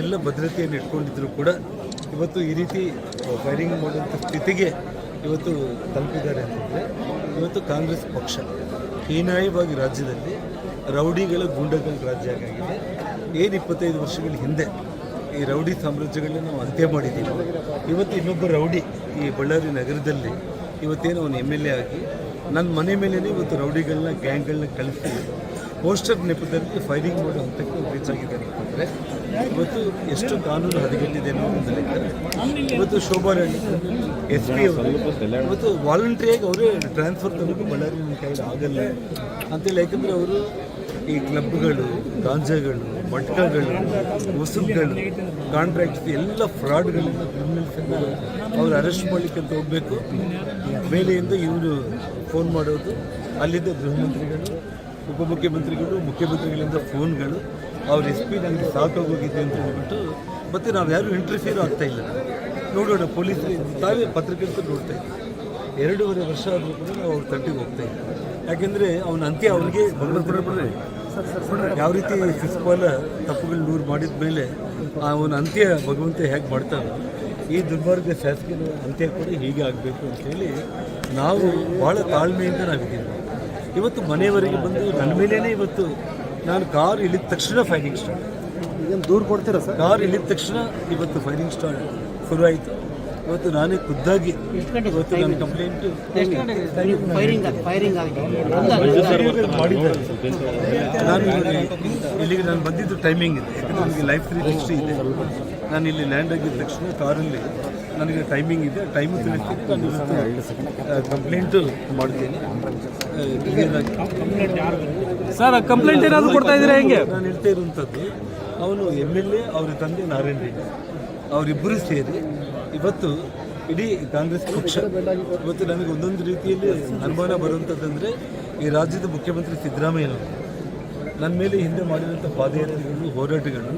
ಎಲ್ಲ ಭದ್ರತೆಯನ್ನು ಇಟ್ಕೊಂಡಿದ್ರು ಕೂಡ ಇವತ್ತು ಈ ರೀತಿ ಫೈರಿಂಗ್ ಮಾಡುವಂಥ ಸ್ಥಿತಿಗೆ ಇವತ್ತು ತಲುಪಿದ್ದಾರೆ ಅಂತಂದರೆ ಇವತ್ತು ಕಾಂಗ್ರೆಸ್ ಪಕ್ಷ ಹೀನಾಯವಾಗಿ ರಾಜ್ಯದಲ್ಲಿ ರೌಡಿಗಳ ಗುಂಡಗಳ ರಾಜ್ಯ ಆಗಿದೆ ಏನು ಇಪ್ಪತ್ತೈದು ವರ್ಷಗಳ ಹಿಂದೆ ಈ ರೌಡಿ ಸಾಮ್ರಾಜ್ಯಗಳನ್ನ ನಾವು ಅಂತ್ಯ ಮಾಡಿದ್ದೀವಿ. ಇವತ್ತು ಇನ್ನೊಬ್ಬ ರೌಡಿ ಈ ಬಳ್ಳಾರಿ ನಗರದಲ್ಲಿ ಇವತ್ತೇನು ಅವನು ಎಂ ಎಲ್ ಎ ಆಗಿ ನನ್ನ ಮನೆ ಮೇಲೇ ಇವತ್ತು ರೌಡಿಗಳನ್ನ, ಗ್ಯಾಂಗ್ಗಳನ್ನ ಕಳಿಸಿ ಪೋಸ್ಟರ್ ನೆಪದಲ್ಲಿ ಫೈರಿಂಗ್ ಮಾಡೋ ಹಂತಕ್ಕೆ ರೀಚ್ ಆಗಿದ್ದಾರೆ ಅಂತಂದರೆ ಇವತ್ತು ಎಷ್ಟು ಕಾನೂನು ಹದಗೆಟ್ಟಿದೆ ಅನ್ನೋ ಒಂದು ಲೆಕ್ಕ. ಇವತ್ತು ಶೋಭಾ ರೆಡ್ಡಿ, ಎಸ್ ಪಿ ಅವರು, ಇವತ್ತು ವಾಲಂಟ್ರಿಯಾಗಿ ಅವರೇ ಟ್ರಾನ್ಸ್ಫರ್ ತನಕ ಬಳ್ಳಾರಿ ನನ್ನ ಕೈಲಿ ಆಗಲ್ಲ ಅಂತೇಳಿ ಯಾಕಂದರೆ ಅವರು ಈ ಕ್ಲಬ್ಗಳು ಗಾಂಜಾಗಳು ಮಟ್ಕಗಳು ವಸೂಲ್ಗಳು ಕಾಂಟ್ರಾಕ್ಟ್ಸ್ ಎಲ್ಲ ಫ್ರಾಡ್ಗಳಿಂದ ಕ್ರಿಮಿನಲ್ಸನ್ನು ಅವ್ರು ಅರೆಸ್ಟ್ ಮಾಡಲಿಕ್ಕೆ ಅಂತ ಹೋಗಬೇಕು. ಮೇಲೆಯಿಂದ ಇವರು ಫೋನ್ ಮಾಡೋದು, ಅಲ್ಲಿದ್ದ ಗೃಹ ಮಂತ್ರಿಗಳು ಉಪಮುಖ್ಯಮಂತ್ರಿಗಳು, ಮುಖ್ಯಮಂತ್ರಿಗಳಿಂದ ಫೋನ್ಗಳು, ಅವ್ರ ಎಸ್ ಪಿ ನನಗೆ ಸಾಕಾಗೋಗಿದೆ ಅಂತ ಹೇಳ್ಬಿಟ್ಟು ಮತ್ತು ನಾವು ಯಾರು ಇಂಟರ್ಫಿಯರ್ ಆಗ್ತಾ ಇಲ್ಲ. ನೋಡೋಣ ಪೊಲೀಸರು ತಾವೇ ಪತ್ರಕರ್ತರು ನೋಡ್ತಾ ಇದ್ದೀವಿ ಎರಡೂವರೆ ವರ್ಷ ಆದರೂ ಕೂಡ ನಾವು ಅವ್ರ ತಟ್ಟಿಗೆ ಹೋಗ್ತಾ ಇದ್ದೀವಿ ಯಾಕೆಂದರೆ ಅವನ ಅಂತ್ಯ ಭಗವಂತನ ಯಾವ ರೀತಿ ಸಿಸ್ಪಾಲ ತಪ್ಪುಗಳು ನೂರು ಮಾಡಿದ ಮೇಲೆ ಅವನ ಅಂತ್ಯ ಭಗವಂತ ಹೇಗೆ ಮಾಡ್ತಾನೆ, ಈ ದುರ್ಮಾರ್ಗ ಶಾಸಕರ ಅಂತ್ಯ ಕೂಡ ಹೀಗೆ ಆಗಬೇಕು ಅಂತೇಳಿ ನಾವು ಭಾಳ ತಾಳ್ಮೆಯಿಂದ ನಾವಿದ್ದೀವಿ ಇವತ್ತು ಮನೆಯವರೆಗೆ ಬಂದು ನನ್ನ ಮೇಲೇ ಇವತ್ತು ನಾನು ಕಾರ್ ಇಳಿದ ತಕ್ಷಣ ಫೈರಿಂಗ್ ಸ್ಟಾರ್ಟ್ ಏನು ದೂರ ಕೊಡ್ತೀರಾ ಸರ್? ಕಾರ್ ಇಳಿದ ತಕ್ಷಣ ಇವತ್ತು ಫೈರಿಂಗ್ ಸ್ಟಾರ್ಟ್ ಶುರು ಆಯಿತು ಇವತ್ತು ನಾನೇ ಖುದ್ದಾಗಿ ಇವತ್ತು ನನ್ನ ಕಂಪ್ಲೇಂಟ್ ಫೈರಿಂಗ್ ಫೈರಿಂಗ್ ಆಗಿದೆ? ಮಾಡಿದ್ದಾರೆ ನಾನು ಇಲ್ಲಿ- ಇಲ್ಲಿಗೆ ನಾನು ಬಂದಿದ್ದು ಟೈಮಿಂಗ್ ಇದೆ. ಯಾಕಂದರೆ ನನಗೆ ಲೈಫ್ ಹಿಸ್ಟ್ರಿ ಇದೆ. ನಾನು ಇಲ್ಲಿ ಲ್ಯಾಂಡ್ ಆಗಿದ್ದ ತಕ್ಷಣ ಕಾರಲ್ಲಿ ನನಗೆ ಟೈಮಿಂಗ್ ಇದೆ ಟೈಮ್ ತಿಳಿಸ್ತೀನಿ. ನಾನು ಇವತ್ತು ಕಂಪ್ಲೇಂಟು ಮಾಡ್ತೀನಿ. ಸರ್ ಕಂಪ್ಲೇಂಟ್ ಏನಾದರೂ ಕೊಡ್ತಾ ಇದ್ದೀರಾ ಹೆಂಗೆ? ನಾನು ಹೇಳ್ತಾ ಇರುವಂಥದ್ದು ಅವನು ಎಂ ಎಲ್ ಎ ಅವ್ರ ತಂದೆ ನಾರಾಯಣ ರೆಡ್ಡಿ. ಅವರಿಬ್ಬರು ಸೇರಿ ಇವತ್ತು ಇಡೀ ಕಾಂಗ್ರೆಸ್ ಪಕ್ಷ ಇವತ್ತು ನನಗೆ ಒಂದೊಂದು ರೀತಿಯಲ್ಲಿ ಅನುಮಾನ ಬರುವಂಥದ್ದಂದರೆ ಈ ರಾಜ್ಯದ ಮುಖ್ಯಮಂತ್ರಿ ಸಿದ್ದರಾಮಯ್ಯನವರು. ನನ್ನ ಮೇಲೆ ಹಿಂದೆ ಮಾಡಿದಂಥ ಪಾದಯಾತ್ರೆಗಳು ಹೋರಾಟಗಳು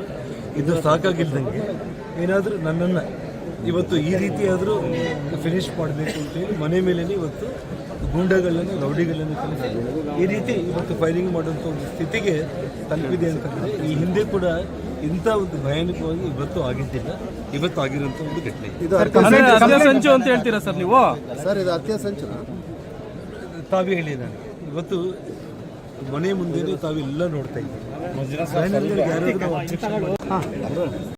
ಇದು ಸಾಕಾಗಿಲ್ದಂಗೆ ಏನಾದರೂ ನನ್ನನ್ನು ಇವತ್ತು ಈ ರೀತಿಯಾದರೂ ಫಿನಿಶ್ ಮಾಡಬೇಕು ಅಂತೇಳಿ ಮನೆ ಮೇಲೇ ಇವತ್ತು ಗೂಂಡಗಳನ್ನು ರೌಡಿಗಳನ್ನು ಕಲಿಸಿ ಈ ರೀತಿ ಇವತ್ತು ಫೈರಿಂಗ್ ಮಾಡುವಂಥ ಒಂದು ಸ್ಥಿತಿಗೆ ತಲುಪಿದೆ ಅಂತಂದರೆ ಈ ಹಿಂದೆ ಕೂಡ ಇಂಥ ಒಂದು ಭಯಾನಕವಾಗಿ ಇವತ್ತು ಆಗಿದ್ದಿಲ್ಲ. ಇವತ್ತು ಆಗಿರುವಂಥ ಒಂದು ಘಟನೆ. ಇದು ಅಂದ್ರೆ ಸಂಚು ಅಂತ ಹೇಳ್ತೀರಾ ಸರ್ ನೀವು? ಸರ್ ಇದು ಅತ್ಯ ಸಂಚು. ತಾವೇ ಹೇಳಿ ನಾನು. ಇವತ್ತು ಮನೆ ಮುಂದೆ ತಾವೆಲ್ಲ ನೋಡ್ತಾ ಇದ್ದೀವಿ